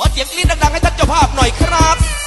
ขอเสียงกรี๊ดดังๆให้ท่านเจ้าภาพหน่อยครับ